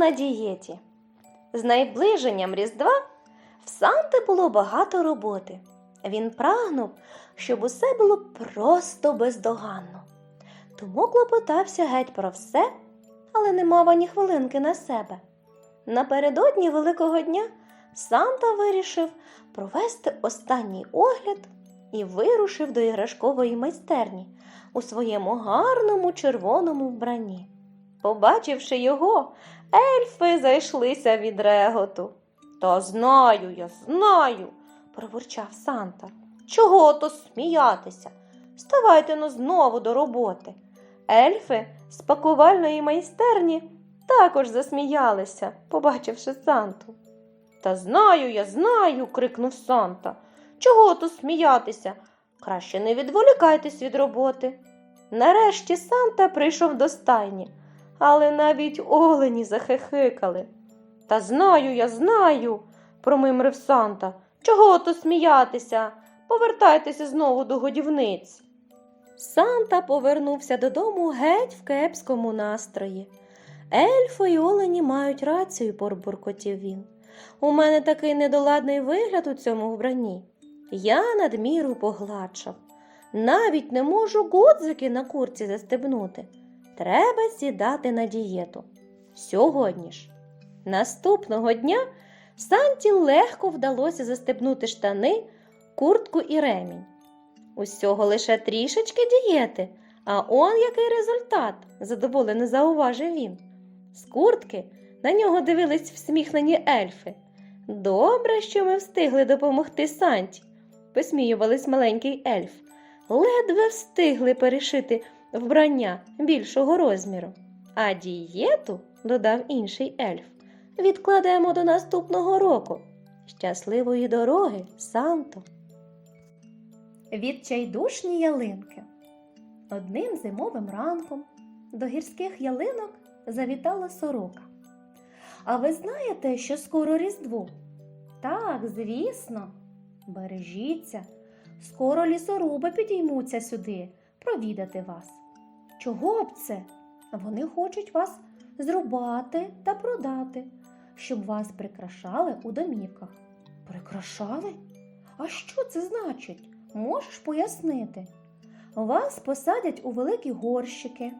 на дієті. З найближенням Різдва в Санти було багато роботи. Він прагнув, щоб усе було просто бездоганно. Тому клопотався геть про все, але не мав ані хвилинки на себе. Напередодні Великого дня Санта вирішив провести останній огляд і вирушив до іграшкової майстерні у своєму гарному червоному вбранні. Побачивши його, ельфи зайшлися від реготу. Та знаю я, знаю, проворчав Санта. Чого то сміятися? Ставайте ну знову до роботи. Ельфи з пакувальної майстерні також засміялися, побачивши Санту. Та знаю я, знаю, крикнув Санта. Чого то сміятися? Краще не відволікайтесь від роботи. Нарешті Санта прийшов до стайні, але навіть олені захихикали. Та знаю я, знаю, промимрив Санта. Чого то сміятися? Повертайтеся знову до годівниць. Санта повернувся додому геть в кепському настрої. Ельфи й олені мають рацію, порбуркотів він. У мене такий недоладний вигляд у цьому вбранні. Я надміру погладшав. Навіть не можу гудзики на курці застебнути. Треба сідати на дієту. Сьогодні ж. Наступного дня Санті легко вдалося застебнути штани, куртку і ремінь. Усього лише трішечки дієти, а он який результат, задоволено зауважив він. З куртки на нього дивились всміхнені ельфи. Добре, що ми встигли допомогти Санті, посміювались маленький ельф. Ледве встигли перешити вбрання більшого розміру. А дієту, додав інший ельф, відкладемо до наступного року. Щасливої дороги, Санто! Відчайдушні ялинки. Одним зимовим ранком до гірських ялинок завітала сорока. А ви знаєте, що скоро Різдво? Так, звісно. Бережіться, скоро лісоруби підіймуться сюди провідати вас. Чого б це? Вони хочуть вас зрубати та продати, щоб вас прикрашали у домівках. Прикрашали? А що це значить? Можеш пояснити? Вас посадять у великі горщики,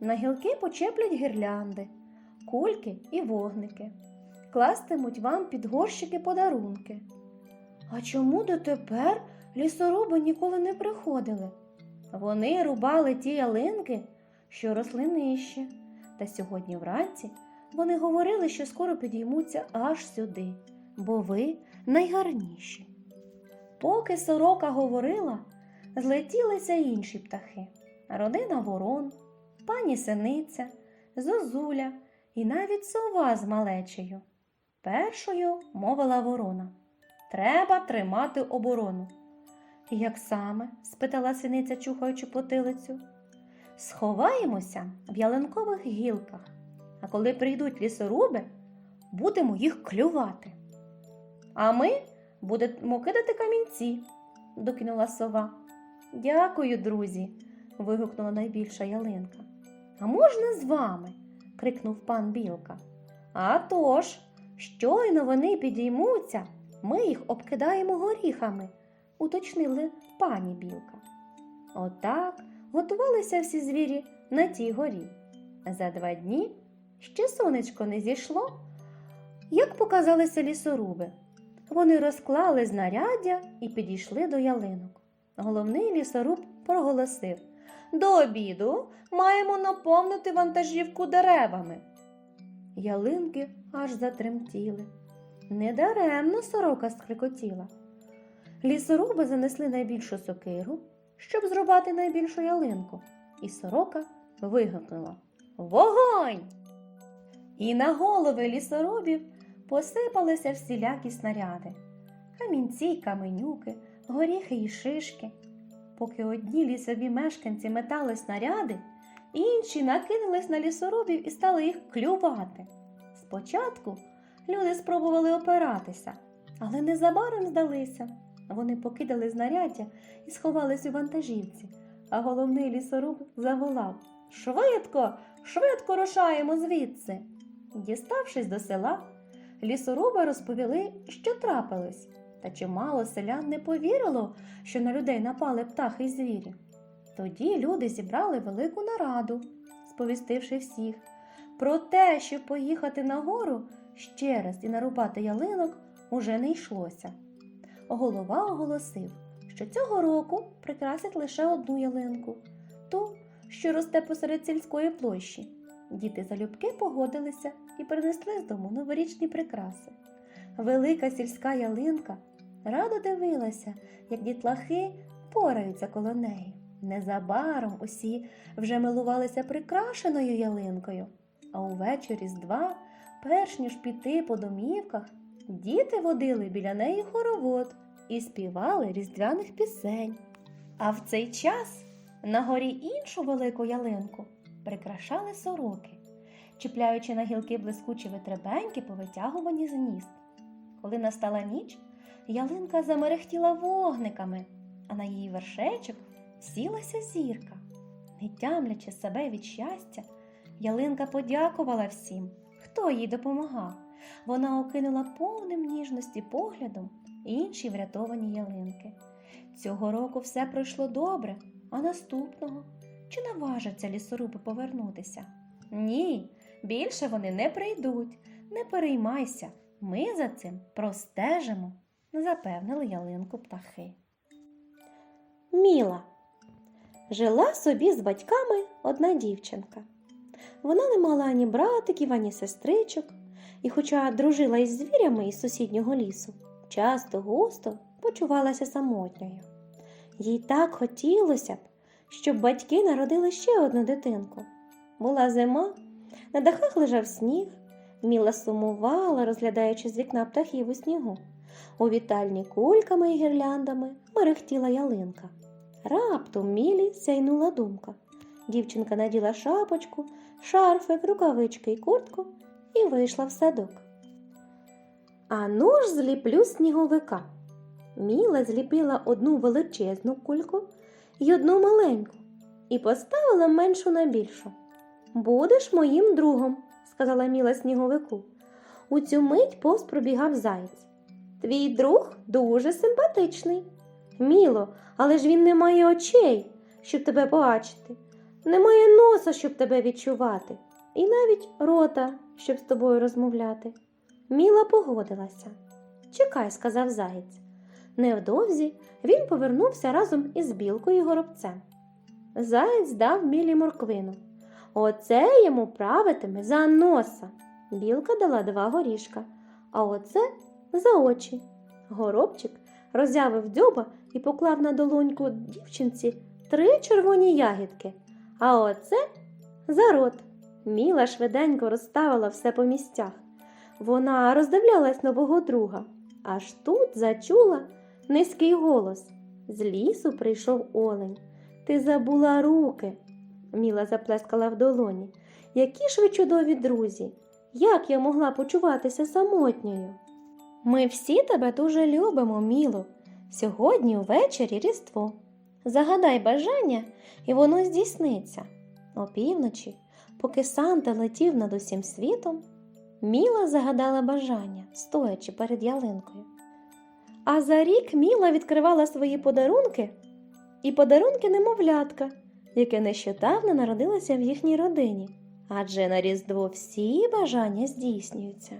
на гілки почеплять гірлянди, кульки і вогники, кластимуть вам під горщики подарунки. А чому дотепер лісоруби ніколи не приходили? Вони рубали ті ялинки, що росли нижче, та сьогодні вранці вони говорили, що скоро підіймуться аж сюди, бо ви найгарніші. Поки сорока говорила, злетілися інші птахи родина ворон, пані синиця, зозуля і навіть сова з малечею. Першою мовила ворона Треба тримати оборону. Як саме? спитала синиця, чухаючи потилицю. Сховаємося в ялинкових гілках, а коли прийдуть лісоруби, будемо їх клювати. А ми будемо кидати камінці, докинула сова. Дякую, друзі. вигукнула найбільша ялинка. А можна з вами? крикнув пан Білка. «А тож, щойно вони підіймуться, ми їх обкидаємо горіхами, уточнили пані Білка. Отак готувалися всі звірі на тій горі. За два дні ще сонечко не зійшло, як показалися лісоруби. Вони розклали знаряддя і підійшли до ялинок. Головний лісоруб проголосив До обіду маємо наповнити вантажівку деревами. Ялинки аж затремтіли. Недаремно сорока скрикотіла. Лісоруби занесли найбільшу сокиру, щоб зрубати найбільшу ялинку, і сорока вигукнула Вогонь! І на голови лісоробів посипалися всілякі снаряди камінці й каменюки, горіхи й шишки. Поки одні лісові мешканці метали снаряди, інші накинулись на лісоробів і стали їх клювати. Спочатку люди спробували опиратися, але незабаром здалися. Вони покидали знаряддя і сховались у вантажівці, а головний лісоруб заволав Швидко, швидко рушаємо звідси. Діставшись до села, лісоруби розповіли, що трапилось, та чимало селян не повірило, що на людей напали птахи й звірі. Тоді люди зібрали велику нараду, сповістивши всіх про те, що поїхати на гору ще раз і нарубати ялинок уже не йшлося. Голова оголосив, що цього року прикрасять лише одну ялинку, ту, що росте посеред сільської площі. Діти залюбки погодилися і принесли з дому новорічні прикраси. Велика сільська ялинка радо дивилася, як дітлахи пораються коло неї. Незабаром усі вже милувалися прикрашеною ялинкою, а увечері Різдва, перш ніж піти по домівках, діти водили біля неї хоровод і співали різдвяних пісень. А в цей час на горі іншу велику ялинку прикрашали сороки, чіпляючи на гілки блискучі витребеньки, повитягувані з гнізд. Коли настала ніч, ялинка замерехтіла вогниками, а на її вершечок сілася зірка. Не тямлячи себе від щастя, ялинка подякувала всім, хто їй допомагав. Вона окинула повним ніжності поглядом інші врятовані ялинки. Цього року все пройшло добре, а наступного чи наважаться лісоруби повернутися? Ні, більше вони не прийдуть. Не переймайся, ми за цим простежимо, запевнили ялинку птахи. Міла жила собі з батьками одна дівчинка. Вона не мала ані братиків, ані сестричок, і, хоча дружила із звірями із сусіднього лісу, часто густо почувалася самотньою. Їй так хотілося б, щоб батьки народили ще одну дитинку. Була зима, на дахах лежав сніг, Міла сумувала, розглядаючи з вікна птахів у снігу. У вітальні кульками і гірляндами мерехтіла ялинка. Раптом Мілі сяйнула думка. Дівчинка наділа шапочку, шарфик, рукавички і куртку і вийшла в садок. Ану ж зліплю сніговика. Міла зліпила одну величезну кульку і одну маленьку і поставила меншу на більшу. Будеш моїм другом, сказала Міла сніговику. У цю мить повз пробігав заєць. Твій друг дуже симпатичний. Міло, але ж він не має очей, щоб тебе бачити, не має носа, щоб тебе відчувати, і навіть рота, щоб з тобою розмовляти. Міла погодилася. Чекай, сказав заєць. Невдовзі він повернувся разом із білкою і горобцем. Заєць дав Мілі морквину. Оце йому правитиме за носа. Білка дала два горішка, а оце за очі. Горобчик роззявив дзьоба і поклав на долоньку дівчинці три червоні ягідки, а оце за рот. Міла швиденько розставила все по місцях. Вона роздивлялась нового друга, аж тут зачула низький голос. З лісу прийшов олень. Ти забула руки. Міла заплескала в долоні. Які ж ви чудові друзі! Як я могла почуватися самотньою? Ми всі тебе дуже любимо, Міло. Сьогодні увечері Різдво. Загадай бажання, і воно здійсниться. Опівночі, поки Санта летів над усім світом, Міла загадала бажання, стоячи перед ялинкою. А за рік Міла відкривала свої подарунки і подарунки немовлятка, яке нещодавно народилося в їхній родині. Адже на Різдво всі бажання здійснюються.